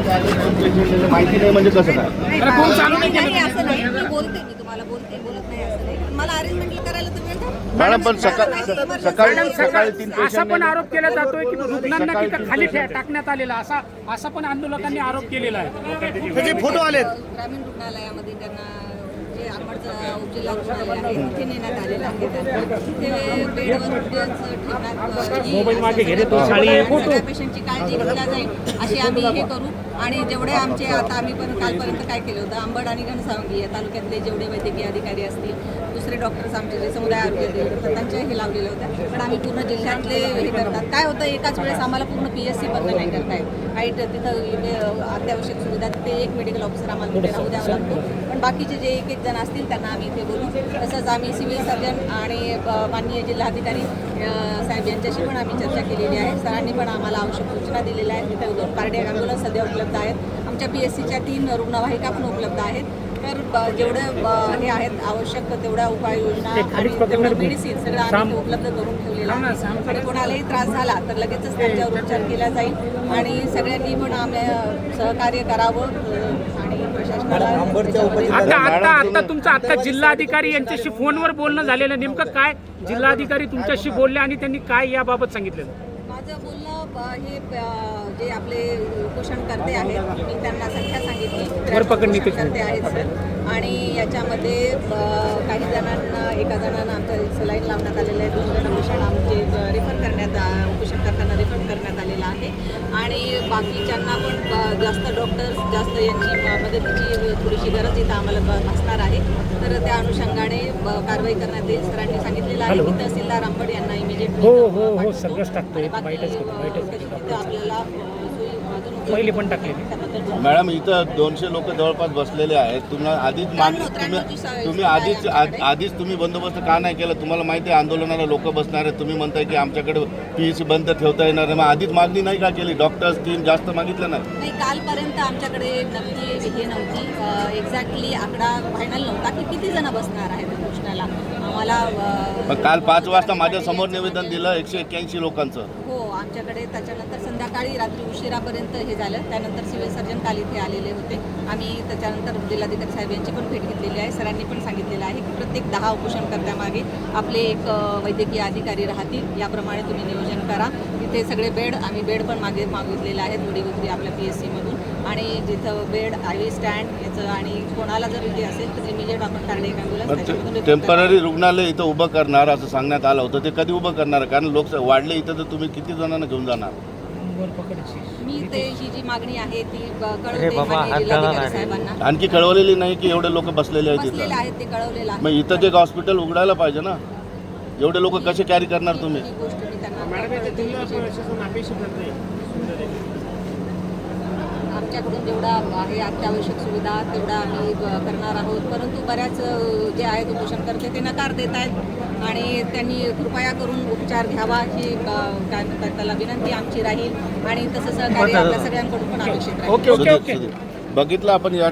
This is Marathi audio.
माहिती नाही म्हणजे कसं काय नाही असं नाही. मी बोलते मी तुम्हाला बोलते बोलत नाही असं नाही. पण मला अरेंजमेंट करायला तुम्ही मॅडम पण सकाळ सकाळी मॅडम सकाळी तीन सकाळ असा पण पेशंट आरोप केला जातोय की रुग्णांना तिथं खाली ठे- टाकण्यात आलेला असा असा पण आंदोलकांनी आरोप केलेला आहे. त्याचे फोटो आलेत ग्रामीण रुग्णालयामध्ये त्यांना जे आपणचं उपजिल्हा रुग्णालय आहे तिथे नेण्यात आलेलं आहे. त्यांना तिथे बेडवर ठेवण्यात पेशंटची काळजी घेतल्या जाईल अशी आम्ही हे करू. आणि जेवढे आमचे आता आम्ही पण कालपर्यंत काय केलं होतं आंबड आणि घनसावंगी या तालुक्यातले जेवढे वैद्यकीय अधिकारी असतील दुसरे डॉक्टर्स आमचे जे समुदाय आरोग्य अधिकारी त्यांचे हे लावलेले होतं. पण आम्ही पूर्ण जिल्ह्यातले हे करतात. काय होतं एकाच वेळेस आम्हाला पूर्ण पी एस सी बंद नाही करता येत. काही तिथं म्हणजे, अत्यावश्यक सुविधा तिथे एक मेडिकल ऑफिसर आम्हाला तिथे राहू द्यावा लागतो. पण बाकीचे जे एक एक जण असतील त्यांना आम्ही इथे बोलू तसंच आम्ही सिव्हिल सर्जन आणि माननीय जिल्हाधिकारी साहेब यांच्याशी पण आम्ही चर्चा केलेली आहे. सरांनी पण आम्हाला आवश्यक सूचना दिलेल्या आहेत. तिथे दोन कार्डियक ॲम्ब्युलन्स सध्या उपलब्ध आहेत. आमच्या पी एस सीच्या तीन रुग्णवाहिका पण उपलब्ध आहेत. तर जेवढे हे आहेत आवश्यक तेवढ्या उपाययोजना आणि तेवढं मेडिसिन सगळं आम्ही उपलब्ध करून ठेवलेलं आहे. आणि कोणालाही त्रास झाला तर लगेचच त्यांच्यावर उपचार केला जाईल. आणि सगळ्यांनी पण आम्ही सहकार्य करावं आणि आता आता आता तुमचं आता जिल्हाधिकारी यांच्याशी फोनवर बोलणं झालेलं नेमकं काय? जिल्हाधिकारी तुमच्याशी बोलले आणि त्यांनी काय याबाबत सांगितलेलं? माझं बोलणं हे जे आपले उपोषणकर्ते आहेत मी त्यांना संख्या सांगितली. करते आहेत सर. आणि याच्यामध्ये काही जणांना एका जणांना आमचं सलाईन लावण्यात आलेलं आहे दुसऱ्या पेशंट आमचे रिफर उपोषण करताना रिफर करण्यात आलेलं आहे. आणि बाकीच्यांना पण जास्त डॉक्टर्स जास्त यांची मदतीची थोडीशी गरज इथं आम्हाला भासणार आहे. तर त्या अनुषंगाने कारवाई करण्यात येईल. सरांनी सांगितलेलं आहे की तहसीलदार अंबड यांना इमिजिएट हो, हो, हो. आपल्याला पहिली पण टाकलेली. मॅडम इथं दोनशे लोक जवळपास बसलेले आहेत. तुम्हाला आधीच मागणी तुम्ही आधीच आधीच तुम्ही बंदोबस्त का नाही केला? तुम्हाला माहिती आहे आंदोलनाला लोक बसणार आहेत. तुम्ही म्हणताय की आमच्याकडे पीएससी बंद ठेवता येणार नाही. मग आधीच मागणी नाही का केली? डॉक्टर्स टीम जास्त मागितलं नाही? नाही कालपर्यंत आमच्याकडे नक्की हे नव्हती. एक्झॅक्टली आकडा फायनल नव्हता की किती जण बसणार आहेत आम्हाला मग काल पाच वाजता माझ्यासमोर निवेदन दिलं एकशे एक्क्याऐंशी लोकांचं. हो आमच्याकडे त्याच्यानंतर संध्याकाळी रात्री उशिरापर्यंत हे झालं त्यानंतर सिव्हिल सर्जन काल इथे आलेले होते. आम्ही त्याच्यानंतर जिल्हाधिकारी साहेब यांची पण भेट घेतलेली आहे. सरांनी पण सांगितलेलं आहे की प्रत्येक दहा उपोषणकर्त्यामागे आपले एक वैद्यकीय अधिकारी राहतील. याप्रमाणे तुम्ही नियोजन करा. तिथे सगळे बेड आम्ही बेड पण मागे मागितलेले आहेत. गुडी गुजरी आपल्या पी एस सीमधून. आणि जिथं बेड आय व्ही स्टँड याचं आणि कोणाला जर इथे असेल तर इमिजिएट आपण कार्डियक ॲम्ब्युलन्स. टेंपररी रुग्णालय इथं उभं करणार असं सांगण्यात आलं होतं. ते कधी उभं करणार? कारण लोक वाढले इथं तर तुम्ही किती जणांना घेऊन जाणार? मी ते ही जी मागणी आहे ती ब- कळवते माननीय जिल्हाधिकारी साहेबांना. आणखी कळवलेली नाही की एवढे लोक बसलेले आहेत बसलेले इथं आहेत ते कळवलेलं आहे. मग इथं जे हॉस्पिटल उघडायला पाहिजे ना एवढे लोक कसे कॅरी करणार तुम्ही? ही गोष्ट मी त्यांना आमच्याकडून जेवढा आहे अत्यावश्यक सुविधा तेवढा आम्ही करणार आहोत. परंतु बऱ्याच जे आहेत उपोषण करते ते नकार देत आहेत आणि त्यांनी कृपया करून उपचार घ्यावा ही काय म्हणतात त्याला विनंती आमची राहील. आणि तसं सहकार्य आपल्या सगळ्यांकडून पण अपेक्षित राहील. बघितलं आपण या